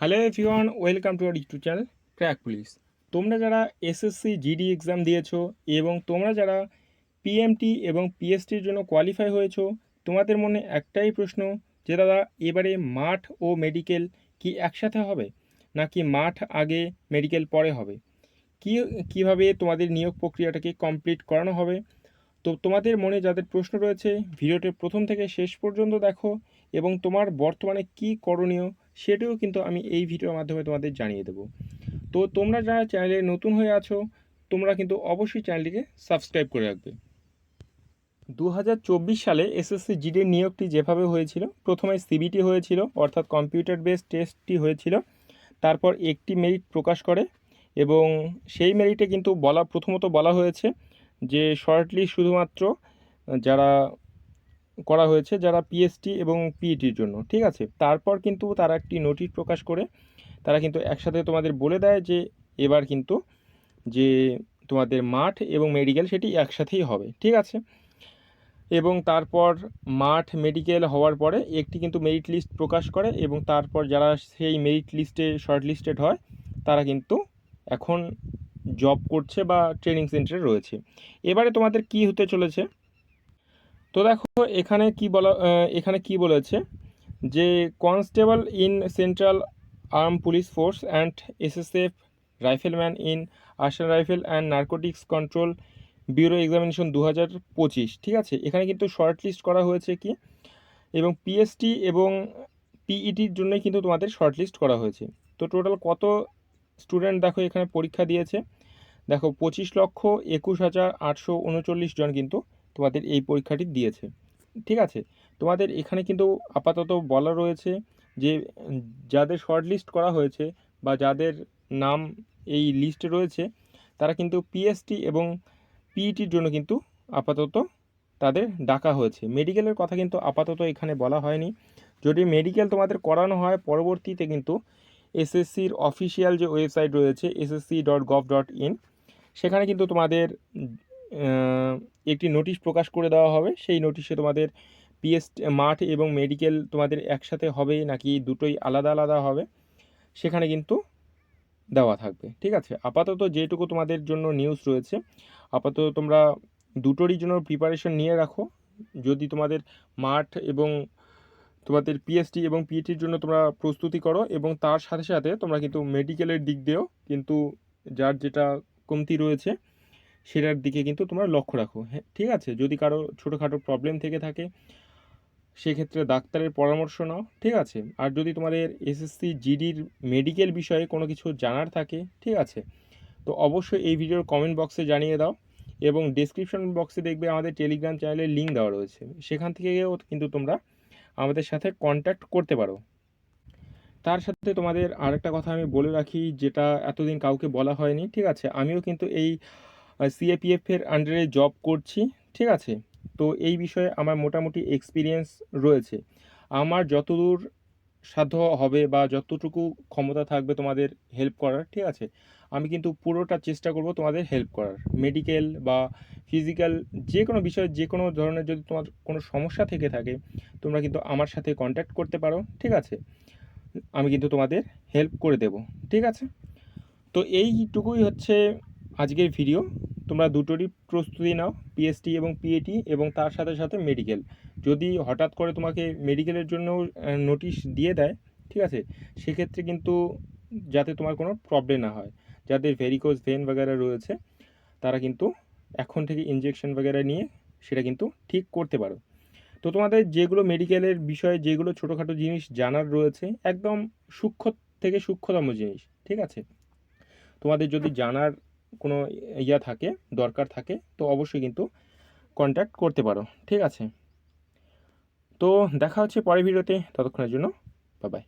Hello everyone welcome to our YouTube channel crack police তোমরা যারা SSC GD exam দিয়েছ এবং তোমরা যারা পিএমটি এবং পিএসটির জন্য কোয়ালিফাই হয়েছো, তোমাদের মনে একটাই প্রশ্ন যে দাদা, এবারে মাঠ ও মেডিকেল কি একসাথে হবে? নাকি মাঠ আগে মেডিকেল পরে হবে? কী, কীভাবে তোমাদের নিয়োগ প্রক্রিয়াটাকে কমপ্লিট করানো হবে? তো তোমাদের মনে যাদের প্রশ্ন রয়েছে ভিডিওটি প্রথম থেকে শেষ পর্যন্ত দেখো এবং তোমার বর্তমানে কি করণীয় সেটিও কিন্তু আমি এই ভিডিওর মাধ্যমে তোমাদের জানিয়ে দেবো। তো তোমরা যারা চ্যানেলে নতুন হয়ে আছো, তোমরা কিন্তু অবশ্যই চ্যানেলটিকে সাবস্ক্রাইব করে রাখবে। দু হাজার চব্বিশ সালে এসএসসি জিডির নিয়োগটি যেভাবে হয়েছিল, প্রথমে সিবিটি হয়েছিল, অর্থাৎ কম্পিউটার বেসড টেস্টটি হয়েছিল, তারপর একটি মেরিট প্রকাশ করে এবং সেই মেরিটে কিন্তু বলা, প্রথমত বলা হয়েছে যে শর্টলি শুধুমাত্র যারা করা হয়েছে যারা পিএসটি এবং পিইটির জন্য, ঠিক আছে? তারপর কিন্তু তারা একটি নোটিশ প্রকাশ করে, তারা কিন্তু একসাথে তোমাদের বলে দেয় যে, এবার কিন্তু যে তোমাদের মাঠ এবং মেডিকেল সেটি একসাথেই হবে, ঠিক আছে? এবং তারপর মাঠ মেডিকেল হওয়ার পরে একটি কিন্তু মেরিট লিস্ট প্রকাশ করে এবং তারপর যারা সেই মেরিট লিস্টে শর্ট লিস্টেড হয়, তারা কিন্তু এখন জব করছে বা ট্রেনিং সেন্টারে রয়েছে। এবারে তোমাদের কি হতে চলেছে? তো দেখো, এখানে কি বলা এখানে কি বলেছে? যে constable in central arm police force and SSF rifleman in Assam rifle and narcotics control bureau examination দু হাজার পঁচিশ, ঠিক আছে? এখানে কিন্তু শর্ট লিস্ট করা হয়েছে কি? এবং পিএসটি এবং পিইটির জন্যই কিন্তু তোমাদের শর্ট লিস্ট করা হয়েছে। তো টোটাল কত স্টুডেন্ট দেখো এখানে পরীক্ষা দিয়েছে? দেখো, পঁচিশ লক্ষ একুশ হাজার আটশো উনচল্লিশ জন কিন্তু তোমাদের এই পরীক্ষাটি দিয়েছে। ঠিক আছে? তোমাদের এখানে কিন্তু আপাতত বলা রয়েছে যে, যাদের শর্ট লিস্ট করা হয়েছে বা যাদের নাম এই লিস্টে রয়েছে, তারা কিন্তু পিএসটি এবং পিইটির জন্য কিন্তু আপাতত তাদের ডাকা হয়েছে। মেডিকেলের কথা কিন্তু আপাতত এখানে বলা হয়নি। যদি মেডিকেল তোমাদের করানো হয়, পরবর্তীতে কিন্তু এসএসসির অফিসিয়াল যে ওয়েবসাইট রয়েছে SSC dot gov dot in সেখানে কিন্তু তোমাদের একটি নোটিশ প্রকাশ করে দেওয়া হবে। সেই নোটিশে তোমাদের পিএস মাঠ এবং মেডিকেল তোমাদের একসাথে হবে নাকি দুটোই আলাদা আলাদা হবে সেখানে কিন্তু দেওয়া থাকবে। ঠিক আছে? আপাতত যেটুকু তোমাদের জন্য নিউজ রয়েছে, আপাতত তোমরা দুটোরই জন্য প্রিপারেশন নিয়ে রাখো। যদি তোমাদের মাঠ এবং তোমাদের পিএসটি এবং পিএটির জন্য তোমরা প্রস্তুতি করো এবং তার সাথে সাথে তোমরা কিন্তু মেডিকেলের দিক দিয়েও কিন্তু যার যেটা কমতি রয়েছে সেটার দিকে কিন্তু তোমরা লক্ষ্য রাখো। হ্যাঁ ঠিক আছে? যদি কারও ছোটোখাটো প্রবলেম থেকে থাকে, সেক্ষেত্রে ডাক্তারের পরামর্শ নাও, ঠিক আছে? আর যদি তোমাদের এসএসসি জিডির মেডিকেল বিষয়ে কোনো কিছু জানার থাকে, ঠিক আছে? তো অবশ্যই এই ভিডিওর কমেন্ট বক্সে জানিয়ে দাও এবং ডেসক্রিপশন বক্সে দেখবে আমাদের টেলিগ্রাম চ্যানেলের লিঙ্ক দেওয়া রয়েছে। সেখান থেকেও কিন্তু তোমরা আমাদের সাথে কন্ট্যাক্ট করতে পারো। তার সাথে তোমাদের আরেকটা কথা আমি বলে রাখি, যেটা এতদিন কাউকে বলা হয়নি, ঠিক আছে? আমিও কিন্তু এই সিএপিএফ এর আন্ডারে জব করছি, ঠিক আছে? তো এই বিষয়ে আমার মোটামুটি এক্সপিরিয়েন্স রয়েছে। আমার যতদূর সাধ্য হবে বা যতটুকু ক্ষমতা থাকবে তোমাদের হেল্প করার, ঠিক আছে? আমি কিন্তু পুরোটা চেষ্টা করব তোমাদের হেল্প করার। মেডিকেল বা ফিজিক্যাল যে কোনো বিষয়ে যে কোনো ধরনের যদি তোমার কোনো সমস্যা থেকে থাকে, তোমরা কিন্তু আমার সাথে কন্ট্যাক্ট করতে পারো, ঠিক আছে? আমি কিন্তু তোমাদের হেল্প করে দেব, ঠিক আছে? তো এইটুকুই হচ্ছে আজকের ভিডিও তোমরা দুটোরই প্রস্তুতি নাও পিএসটি এবং পিএটি এবং তার সাথে সাথে মেডিকেল যদি হঠাৎ করে তোমাকে মেডিকেলের জন্য নোটিশ দিয়ে দেয়, ঠিক আছে? সেক্ষেত্রে কিন্তু যাতে তোমার কোনো প্রবলেম না হয়। যাদের ভেরিকোজ ভেন বাগেরা রয়েছে, তারা কিন্তু এখন থেকে ইনজেকশন বাগেরা নিয়ে সেটা কিন্তু ঠিক করতে পারো। তো তোমাদের যেগুলো মেডিকেলের বিষয়ে যেগুলো ছোটোখাটো জিনিস জানার রয়েছে, একদম সূক্ষ্ম থেকে সূক্ষ্মতম জিনিস, ঠিক আছে? তোমাদের যদি জানার কোনো ইয়া থাকে, দরকার থাকে, তো অবশ্যই কিন্তু কন্ট্যাক্ট করতে পারো। ঠিক আছে? তো দেখা হচ্ছে পরের ভিডিওতে, ততক্ষণের জন্য বাই